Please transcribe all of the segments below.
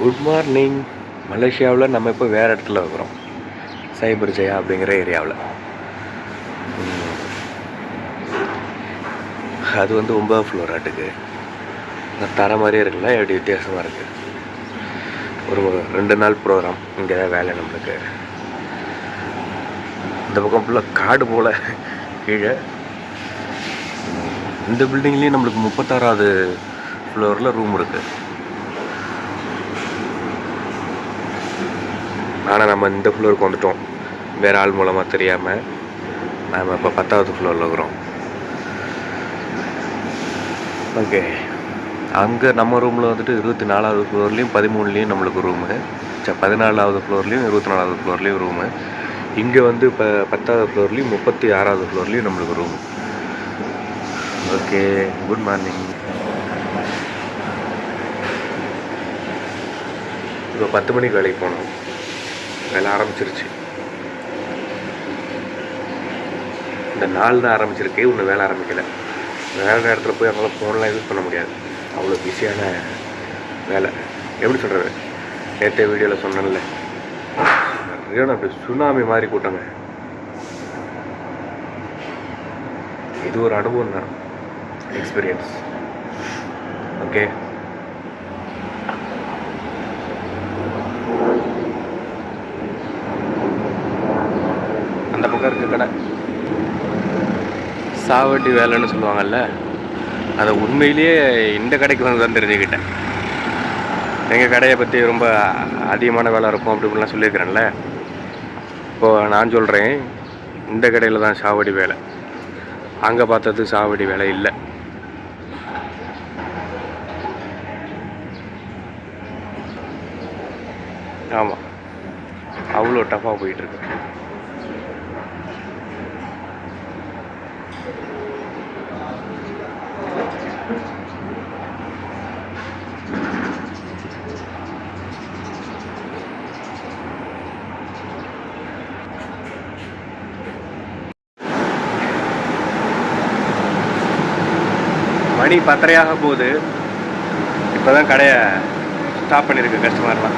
Good morning மலேசியாவில் நம்ம இப்போ வேறு இடத்துல இருக்கிறோம். சைபர் ஜெயா அப்படிங்கிற ஏரியாவில். அது வந்து ஒன்பது ஃப்ளோர் ஆட்டுக்கு. தர மாதிரியே இருக்குல்ல எப்படி வித்தியாசமாக இருக்குது ஒரு ரெண்டு நாள் ப்ரோக்ராம் இங்கே தான் வேலை நம்மளுக்கு. இந்த பக்கம் ஃபுல்லாக காடு போல் கீழே. இந்த பில்டிங்லேயும் நம்மளுக்கு முப்பத்தாறாவது ஃப்ளோரில் ரூம் இருக்குது ஆனால் நம்ம இந்த ஃப்ளோருக்கு வந்துட்டோம். வேறு ஆள் மூலமாக தெரியாமல் நாம் இப்போ பத்தாவது ஃப்ளோரில் இருக்கிறோம். ஓகே அங்கே நம்ம ரூமில் வந்துட்டு இருபத்தி நாலாவது ஃப்ளோர்லேயும் பதிமூணுலேயும் நம்மளுக்கு ரூமு ச பதினாலாவது ஃப்ளோர்லேயும் இருபத்தி நாலாவது ஃப்ளோர்லேயும் ரூமு இங்கே வந்து இப்போ பத்தாவது ஃப்ளோர்லேயும் முப்பத்தி ஆறாவது ஃப்ளோர்லேயும் நம்மளுக்கு ரூம் ஓகே குட் மார்னிங் இப்போ பத்து மணிக்கு வேலைக்கு போனோம் வேலை ஆரம்பிச்சிருச்சு. இந்த நாள் தான் ஆரம்பிச்சிருக்கே இன்னும் வேலை ஆரம்பிக்கலை. வேலை நேரத்தில் போய் அவங்களாம் ஃபோன்லாம் யூஸ் பண்ண முடியாது. அவ்வளோ பிஸியான வேலை. எப்படி சொல்கிறது நேற்று வீடியோவில் சொன்னேன்ல. சரியான அப்படி சுனாமி மாதிரி கூட்டங்க. இது ஒரு அனுபவம் தான். எக்ஸ்பீரியன்ஸ் ஓகே பக்கம் கடை. சாவட்டி வேலைன்னு சொல்லுவாங்கல்ல அதை உண்மையிலேயே இந்த கடைக்கு வந்து தான் தெரிஞ்சுக்கிட்டேன் எங்கள் கடையை பற்றி ரொம்ப அதிகமான வேலை இருக்கும் அப்படி இப்படிலாம் சொல்லியிருக்கிறேன்ல. இப்போது நான் சொல்கிறேன் இந்த கடையில் தான் சாவடி வேலை. அங்கே பார்த்தது சாவடி வேலை இல்லை. ஆமாம் அவ்வளோ டஃப்பாக போயிட்டுருக்கு மணி பத்தரையாக போகுது. இப்போ தான் கடையை ஸ்டாப் பண்ணியிருக்கு கஸ்டமர்லாம்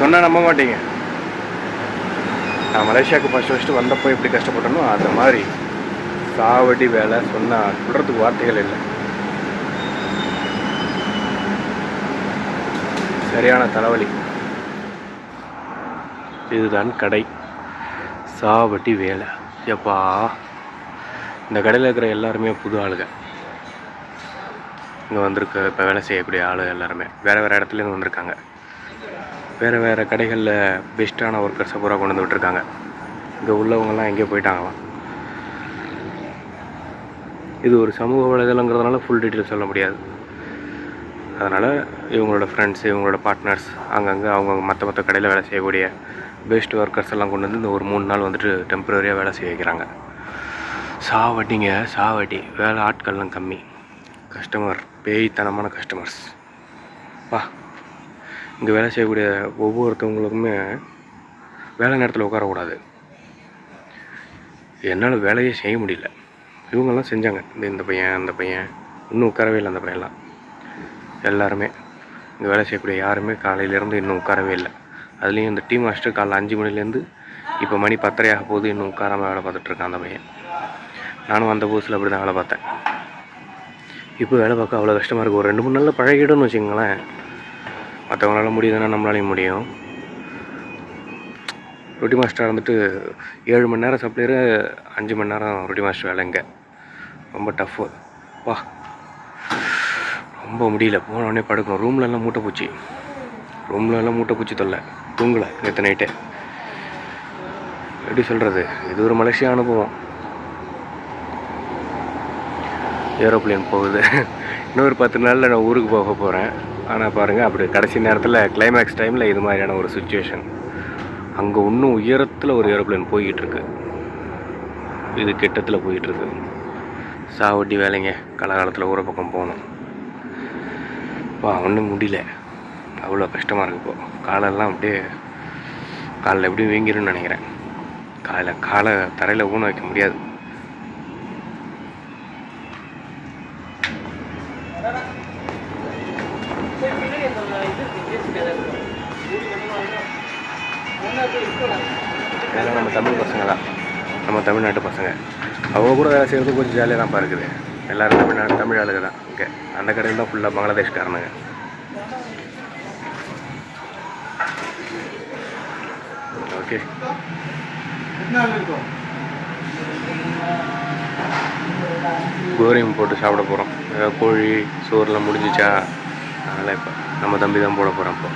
சொன்னால் நம்ப மாட்டீங்க. நான் மலேசியாவுக்கு ஃபஸ்ட்டு ஃபஸ்ட்டு வந்தப்போ எப்படி கஷ்டப்பட்டனோ அந்த மாதிரி. சாவடி வேலை சொன்னால் சொல்கிறதுக்கு வார்த்தைகள் இல்லை. சரியான தலைவலி. இதுதான் கடை. சாவட்டி வேலை. எப்பா இந்த கடையில் இருக்கிற எல்லாருமே புது ஆளுங்க. இங்கே வந்திருக்க இப்போ வேலை செய்யக்கூடிய ஆளு எல்லாருமே. வேறு வேறு இடத்துலேருந்து வந்திருக்காங்க. வேறு வேறு கடைகளில் பெஸ்ட்டான ஒர்க்கர்ஸை பூரா கொண்டு வந்து விட்டுருக்காங்க. இங்கே உள்ளவங்கெல்லாம் எங்கேயோ போயிட்டாங்களாம். இது ஒரு சமூக வலைதளங்கிறதுனால ஃபுல் டீட்டெயில் சொல்ல முடியாது. அதனால் இவங்களோட ஃப்ரெண்ட்ஸ் இவங்களோட பார்ட்னர்ஸ் அங்கங்கே அவங்கவுங்க மற்ற மற்ற கடையில் வேலை செய்யக்கூடிய பெஸ்ட் ஒர்க்கர்ஸ் எல்லாம் கொண்டு வந்து இந்த ஒரு மூணு நாள் வந்துட்டு டெம்பரரியாக வேலை செய்ய வைக்கிறாங்க. சாவட்டிங்க சாவட்டி வேலை ஆட்கள்லாம் கம்மி. கஸ்டமர் பேய்த்தனமான கஸ்டமர்ஸ் வா. இங்கே வேலை செய்யக்கூடிய ஒவ்வொருத்தவங்களுக்குமே வேலை நேரத்தில் உட்காரக்கூடாது. என்னால் வேலையே செய்ய முடியல. இவங்கெல்லாம் செஞ்சாங்க. இந்த இந்த பையன் அந்த பையன். இன்னும் உட்காரவே இல்லை அந்த பையன்லாம். எல்லாருமே இங்கே வேலை செய்யக்கூடிய யாருமே காலையிலேருந்து இன்னும் உட்காரவே இல்லை. அதுலேயும் இந்த டீம் மாஸ்டர் காலைல அஞ்சு மணிலேருந்து இப்போ மணி பத்தரையாக போகுது இன்னும் உட்காராமல் வேலை பார்த்துட்ருக்கான் அந்த பையன். நானும் அந்த புதுசில் அப்படி தான் வேலை பார்த்தேன். இப்போ வேலை பார்க்க அவ்வளோ கஷ்டமாக இருக்குது ஒரு ரெண்டு மூணு நாளில் பழகிடும்னு வச்சுங்களேன் மற்றவங்களால முடியுதுன்னா நம்மளாலையும் முடியும். ரொட்டி மாஸ்டர் வந்துட்டு ஏழு மணி நேரம் சப்ளையரு அஞ்சு மணி நேரம் ரொட்டி மாஸ்டர் வேலை இங்கே. ரொம்ப டஃப்பு வா. ரொம்ப முடியல. போனோடனே படுக்கணும். ரூம்லலாம் மூட்டை பூச்சி ரூம்லலாம் மூட்டை பூச்சி தொல்லை. தூங்கலை நேற்று நைட்டே எப்படி சொல்கிறது இது ஒரு மலேசியா அனுபவம். ஏரோப்ளேன் போகுது. இன்னொரு பத்து நாளில் நான் ஊருக்கு போக போகிறேன் ஆனால் பாருங்கள் அப்படி கடைசி நேரத்தில் கிளைமேக்ஸ் டைமில் இது மாதிரியான ஒரு சுச்சுவேஷன் அங்கே இன்னும் உயரத்தில் ஒரு ஏரோப்ளேன் போய்கிட்டு இருக்கு. இது கிட்டத்தில் போயிட்டுருக்கு சாவட்டி வேலைங்க. காலகாலத்தில் ஊர பக்கம் போகணும். இப்போ ஒன்றும் முடியல. அவ்வளோ கஷ்டமாக இருக்கு இப்போ. காலெல்லாம் அப்படியே காலில் எப்படியும் வீங்கிரும்னு நினைக்கிறேன். காலையில் காலை தரையில் ஊன வைக்க முடியாது. இதெல்லாம் நம்ம தமிழ் பசங்க தான் நம்ம தமிழ்நாட்டு பசங்க. அவங்க கூட வேலை செய்கிறது கொஞ்சம் ஜாலியாக தான் இருக்குது எல்லோரும் தமிழ்நாடு தமிழ் ஆளுங்க தான் ஓகே அந்த கடையில் தான் ஃபுல்லாக பங்களாதேஷ்காரனுங்க. ஓகே. கோரியம் போட்டு சாப்பிட போகிறோம் கோழி சோறுலாம் முடிஞ்சிச்சா அதனால் இப்போ நம்ம தம்பி தான் போட போகிறோம் இப்போ.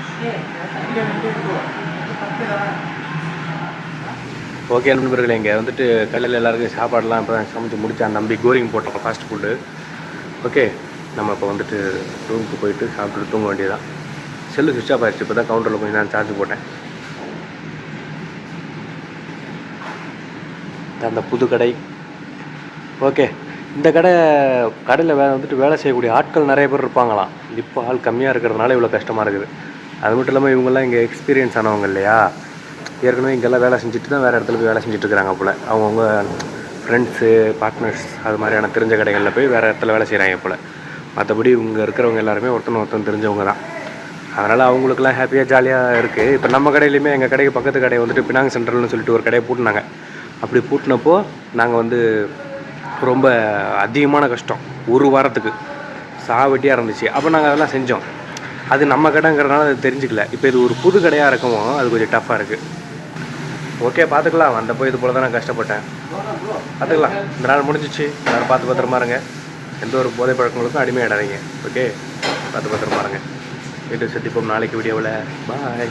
ஓகே நண்பர்களே இங்கே வந்துட்டு கல்லில் எல்லாருக்கும் சாப்பாடுலாம் இப்போ தான் சமைச்சு முடிச்சான் நம்பி கோரிங் போட்டோம் ஃபாஸ்ட் ஃபுட்டு ஓகே நம்ம இப்போ வந்துட்டு ரூமுக்கு போயிட்டு சாப்பிட்டு தூங்க வேண்டியதான் செல்லு சுவிட்ச் ஆஃப் ஆயிடுச்சு இப்போ தான் கவுண்டரில் கொஞ்சம் நான் சார்ஜ் போட்டேன். அந்த புது கடை. ஓகே இந்த கடை கடையில் வே வந்துட்டு வேலை செய்யக்கூடிய ஆட்கள் நிறைய பேர் இருப்பாங்களாம். இப்போ ஆள் கம்மியாக இருக்கிறதுனால இவ்வளோ கஷ்டமாக இருக்குது. அது மட்டும் இல்லாமல் இவங்கெல்லாம் இங்கே எக்ஸ்பீரியன்ஸ் ஆனவங்க இல்லையா? ஏற்கனவே இங்கெல்லாம் வேலை செஞ்சுட்டு தான் வேறு இடத்துல போய் வேலை செஞ்சுட்டு போல். அவங்கவுங்க ஃப்ரெண்ட்ஸு பார்ட்னர்ஸ் அது மாதிரியான தெரிஞ்ச கடைகளில் போய் வேறு இடத்துல வேலை செய்கிறாங்க போல். மற்றபடி இங்கே இருக்கிறவங்க எல்லாருமே ஒருத்தன் ஒருத்தன் தெரிஞ்சவங்க தான். அதனால் அவங்களுக்குலாம் ஹாப்பியாக ஜாலியாக இருக்குது இப்போ நம்ம கடையிலையுமே எங்கள் கடைக்கு பக்கத்து கடை வந்துட்டு பினாங் சென்ட்ரல்னு சொல்லிட்டு ஒரு கடையை பூட்டினாங்க. அப்படி பூட்டினப்போ நாங்கள் வந்து ரொம்ப அதிகமான கஷ்டம். ஒரு வாரத்துக்கு சாவட்டியாக இருந்துச்சு. அப்போ நாங்கள் அதெல்லாம் செஞ்சோம். அது நம்ம கடைங்கிறதுனால அது தெரிஞ்சுக்கல. இப்போ இது ஒரு புது கடையாக இருக்கவும் அது கொஞ்சம் டஃப்பாக இருக்குது ஓகே பார்த்துக்கலாம் வந்தப்போ இது போல தான் நான் கஷ்டப்பட்டேன். பார்த்துக்கலாம் இந்த நாள் முடிஞ்சிச்சு. நான் பார்த்து பத்திரமா இருங்க. எந்த ஒரு போதை பழக்கங்களுக்கும் அடிமையாடாதீங்க. ஓகே பார்த்து பத்திரமா இருங்க. வீட்டு சந்திப்போம் நாளைக்கு வீடியோவில் பாய்